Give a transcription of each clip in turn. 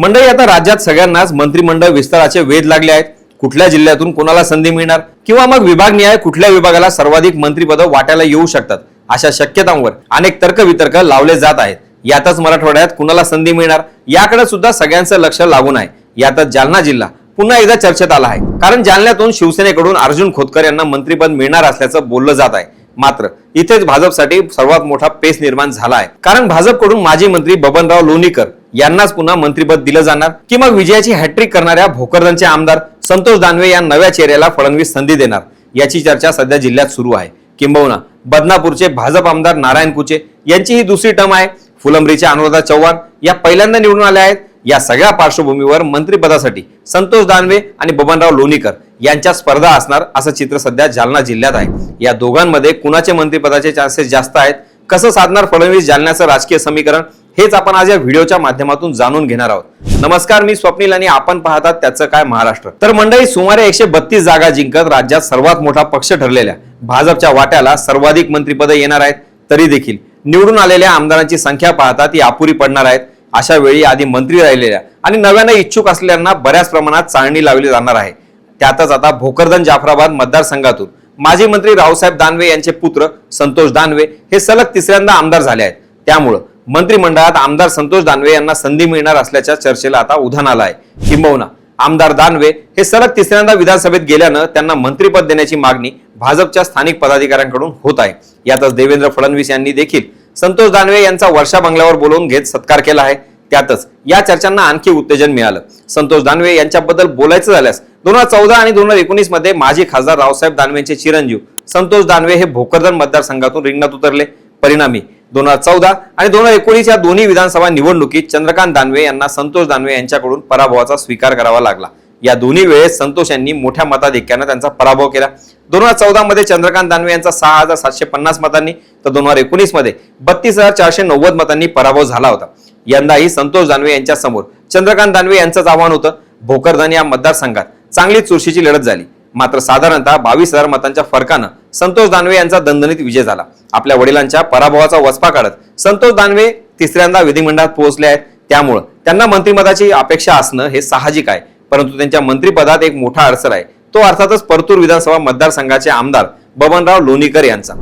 मंडळी आता राज्यात सगळ्यांनाच मंत्रिमंडळ विस्ताराचे वेध लागले आहेत. कुठल्या जिल्ह्यातून कोणाला संधी मिळणार? किंवा मग विभागनिहाय कुठल्या विभागाला सर्वाधिक मंत्रिपद वाटायला येऊ शकतात? अशा शक्यतांवर अनेक तर्कवितर्क लावले जात आहेत. यातच मराठवाड्यात कुणाला संधी मिळणार? याकडे सुद्धा सगळ्यांचं लक्ष लागून आहे. यातच जालना जिल्हा पुन्हा एकदा चर्चेत आला आहे. कारण जालन्यातून शिवसेनेकडून अर्जुन खोतकर यांना मंत्रिपद मिळणार असल्याचं बोललं जात आहे. मात्र इथेच भाजपसाठी सर्वात मोठा पेस निर्माण झाला आहे. कारण भाजपकडून माजी मंत्री बबनराव लोणीकर यांनाच पुन्हा मंत्रीपद दिलं जाणार. की मग विजयाची हॅट्रिक करणाऱ्या भोकरदनचे आमदार संतोष दानवे या नव्या चेहऱ्याला फडणवीस संधी देणार. याची चर्चा सध्या जिल्ह्यात सुरू आहे. किंबहुना बदनापूरचे भाजप आमदार नारायण कुचे यांची ही दुसरी टर्म आहे. फुलंब्रीचे अनुराधा चव्हाण या पहिल्यांदा निवडून आल्या आहेत. या सगळ्या पार्श्वभूमीवर मंत्रिपदासाठी संतोष दानवे आणि बबनराव लोणीकर यांच्या स्पर्धा असणार असं चित्र सध्या जालना जिल्ह्यात आहे. या दोघांमध्ये कुणाचे मंत्रिपदाचे चान्सेस जास्त आहेत? कसं साधणार फडणवीस जालन्याचं राजकीय समीकरण? हेच आपण आज या व्हिडिओच्या माध्यमातून जाणून घेणार आहोत. नमस्कार मी स्वप्नील आणि आपण पाहतात त्याचं काय महाराष्ट्र. तर मंडळी सुमारे एकशे बत्तीस जागा जिंकत राज्यात सर्वात मोठा पक्ष ठरलेल्या भाजपच्या वाट्याला सर्वाधिक मंत्रिपदे येणार आहेत तरी देखील. निवडून आलेल्या आमदारांची संख्या पाहता ती अपुरी पडणार आहेत. अशा वेळी आधी मंत्री राहिलेल्या आणि नव्यानं इच्छुक असलेल्यांना बऱ्याच प्रमाणात चाळणी लावली जाणार आहे. त्यातच आता भोकरदन जाफराबाद मतदारसंघातून माजी मंत्री रावसाहेब दानवे यांचे पुत्र संतोष दानवे हे सलग तिसऱ्यांदा आमदार झाले आहेत. त्यामुळं मंत्रिमंडळात आमदार संतोष दानवे यांना संधी मिळणार असल्याच्या चर्चेला आता उधाण आलं आहे किंबहुना आमदार दानवे हे सलग तिसऱ्यांदा विधानसभेत गेल्यानं त्यांना मंत्रिपद देण्याची मागणी भाजपच्या स्थानिक पदाधिकाऱ्यांकडून होत आहे. यातच देवेंद्र फडणवीस यांनी देखील संतोष दानवे यांचा वर्षा बंगल्यावर बोलवून घेत सत्कार केला आहे. त्यातच या चर्चांना आणखी उत्तेजन मिळालं. संतोष दानवे यांच्याबद्दल बोलायचं झाल्यास दोन हजार चौदा आणि दोन हजार एकोणीसमध्ये माजी खासदार रावसाहेब दानवेंचे चिरंजीव संतोष दानवे हे भोकरदन मतदारसंघातून रिंगणात उतरले. परिणामी दोन हजार चौदा आणि दोन हजार एकोणीस या दोन्ही विधानसभा निवडणुकीत चंद्रकांत दानवे यांना संतोष दानवे यांच्याकडून पराभवाचा स्वीकार करावा लागला. या दोन्ही वेळेस संतोष यांनी मोठ्या मताधिक्यानं त्यांचा पराभव केला. दोन हजार चौदा मध्ये चंद्रकांत दानवे यांचा सहा हजार सातशे पन्नास मतांनी तर दोन हजार एकोणीसमध्ये बत्तीस हजार चारशे नव्वद मतांनी पराभव झाला होता. यंदाही संतोष दानवे यांच्या समोर चंद्रकांत दानवे यांचंच आव्हान होतं. भोकरदन या मतदारसंघात चांगली चुरशीची लढत झाली. मात्र साधारणतः बावीस हजार मतांच्या फरकानं संतोष दानवे यांचा दणदणीत विजय झाला. आपल्या वडिलांच्या पराभवाचा वचपा काढत संतोष दानवे तिसऱ्यांदा विधिमंडळात पोहोचले आहेत. त्यामुळं त्यांना मंत्रिपदाची अपेक्षा असणं हे साहजिक आहे. परंतु त्यांच्या मंत्रिपदात एक मोठा अडसर आहे. तो अर्थातच परतूर विधानसभा मतदारसंघाचे आमदार बबनराव लोणीकर यांचा.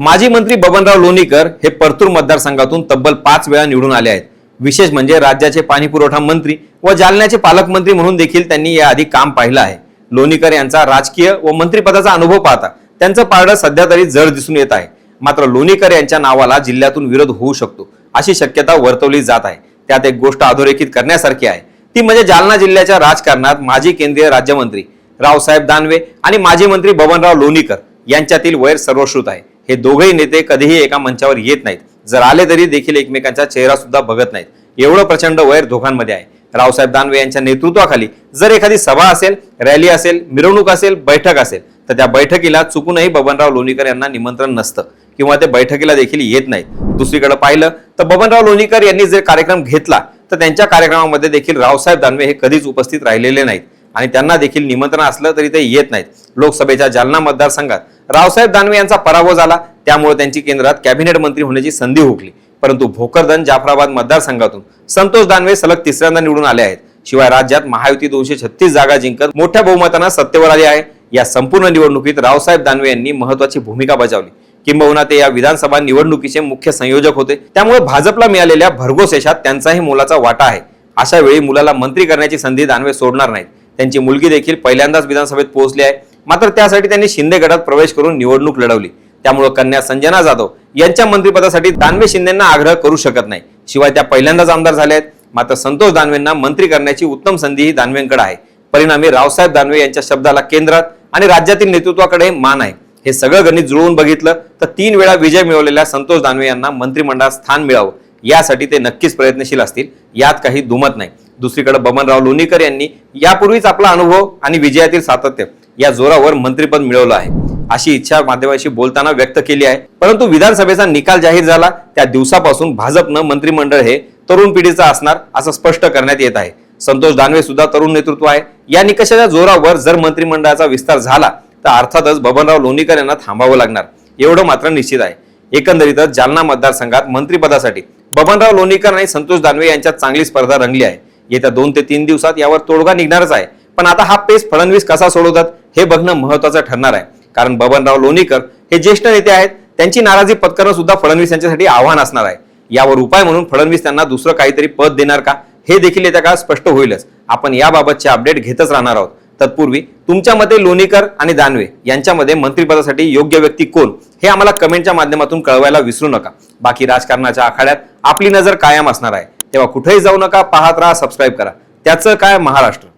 माजी मंत्री बबनराव लोणीकर हे परतूर मतदारसंघातून तब्बल पाच वेळा निवडून आले आहेत. विशेष म्हणजे राज्याचे पाणीपुरवठा मंत्री व जालन्याचे पालकमंत्री म्हणून देखील त्यांनी याआधी काम पाहिलं आहे. लोणीकर यांचा राजकीय व मंत्रिपदाचा अनुभव पाहता त्यांचं पारडं सध्या तरी जड दिसून येत आहे. मात्र लोणीकर यांच्या नावाला जिल्ह्यातून विरोध होऊ शकतो अशी शक्यता वर्तवली जात आहे. त्यात एक गोष्ट अधोरेखित करण्यासारखी आहे. ती म्हणजे जालना जिल्ह्याच्या राजकारणात माजी केंद्रीय राज्यमंत्री रावसाहेब दानवे आणि माजी मंत्री बबनराव लोणीकर यांच्यातील वैर सर्वश्रुत आहे. हे दोघेही नेते कधीही एका मंचावर येत नाहीत. जर आले तरी देखील एकमेकांचा चेहरा सुद्धा बघत नाहीत. एवढं प्रचंड वैर दोघांमध्ये आहे. रावसाहेब दानवे यांच्या नेतृत्वाखाली जर एखादी सभा असेल रॅली असेल मिरवणूक असेल बैठक असेल तर त्या बैठकीला चुकूनही बबनराव लोणीकर यांना निमंत्रण नसतं किंवा ते बैठकीला देखील येत नाहीत. दुसरीकडे पाहिलं तर बबनराव लोणीकर यांनी जर कार्यक्रम घेतला तर त्यांच्या कार्यक्रमामध्ये देखील रावसाहेब दानवे हे कधीच उपस्थित राहिलेले नाहीत आणि त्यांना देखील निमंत्रण असलं तरी ते येत नाहीत. लोकसभेच्या जालना मतदारसंघात रावसाहेब दानवे यांचा पराभव झाला त्यामुळे त्यांची केंद्रात कॅबिनेट मंत्री होण्याची संधी हुकली. परंतु भोकरदन जाफराबाद मतदारसंघातून संतोष दानवे सलग तिसऱ्यांदा निवडून आले आहेत. शिवाय राज्यात महायुती दोनशे छत्तीस जागा जिंकत मोठ्या बहुमतानं सत्तेवर आली आहे. या संपूर्ण निवडणुकीत रावसाहेब दानवे यांनी महत्वाची भूमिका बजावली. किंबहुना ते या विधानसभा निवडणुकीचे मुख्य संयोजक होते. त्यामुळे भाजपला मिळालेल्या भरघोस यशात त्यांचाही मोलाचा वाटा आहे. अशा वेळी मुलाला मंत्री करण्याची संधी दानवे सोडणार नाहीत. त्यांची मुलगी देखील पहिल्यांदाच विधानसभेत पोहोचली आहे. मात्र त्यासाठी त्यांनी शिंदे गटात प्रवेश करून निवडणूक लढवली. त्यामुळे कन्या संजना जाधव यांच्या मंत्रिपदासाठी दानवे शिंदेना आग्रह करू शकत नाही. शिवाय त्या पहिल्यांदाच आमदार झाल्या आहेत. मात्र संतोष दानवेंना मंत्री करण्याची उत्तम संधी ही दानवेंकडे आहे. परिणामी रावसाहेब दानवे यांच्या शब्दाला केंद्रात आणि राज्यातील नेतृत्वाकडे मान आहे. हे सगळं गणित जुळवून बघितलं तर तीन वेळा विजय मिळवलेल्या संतोष दानवे यांना मंत्रिमंडळात स्थान मिळावं. यासाठी ते नक्कीच प्रयत्नशील असतील. यात काही दुमत नाही. दुसरीकडे बबनराव लोणीकर यांनी यापूर्वीच आपला अनुभव आणि विजयातील सातत्य या जोरावर मंत्रिपद मिळवलं आहे. अशी इच्छा माध्यमाशी बोलताना व्यक्त केली आहे. परंतु विधानसभेचा निकाल जाहीर झाला त्या दिवसापासून भाजपनं मंत्रिमंडळ हे तरुण पिढीचं असणार असं स्पष्ट करण्यात येत आहे. संतोष दानवे सुद्धा तरुण नेतृत्व आहे. या निकषाच्या जोरावर जर मंत्रिमंडळाचा विस्तार झाला तर अर्थातच बबनराव लोणीकर यांना थांबावं लागणार. एवढं मात्र निश्चित आहे. एकंदरीतच जालना मतदारसंघात मंत्रिपदासाठी बबनराव लोणीकर आणि संतोष दानवे यांच्यात चांगली स्पर्धा रंगली आहे. येत्या दोन ते तीन दिवसात यावर तोडगा निघणारच आहे. पण आता हा पेस फडणवीस कसा सोडवतात हे बघणं महत्वाचं ठरणार आहे. कारण बबनराव लोणीकर हे ज्येष्ठ नेते आहेत. त्यांची नाराजी पत्करणं सुद्धा फडणवीस यांच्यासाठी आव्हान असणार आहे. यावर उपाय म्हणून फडणवीस त्यांना दुसरं काहीतरी पद देणार का? हे देखील येत्या काळात स्पष्ट होईलच. आपण याबाबतचे अपडेट घेतच राहणार आहोत. तत्पूर्वी तुमच्या मते लोणीकर आणि दानवे यांच्यामध्ये मंत्रिपदासाठी योग्य व्यक्ती कोण? हे आम्हाला कमेंटच्या माध्यमातून कळवायला विसरू नका. बाकी राजकारणाच्या आखाड्यात आपली नजर कायम असणार आहे. तेव्हा कुठेही जाऊ नका पाहत राहा सबस्क्राईब करा. त्याचं काय? महाराष्ट्र.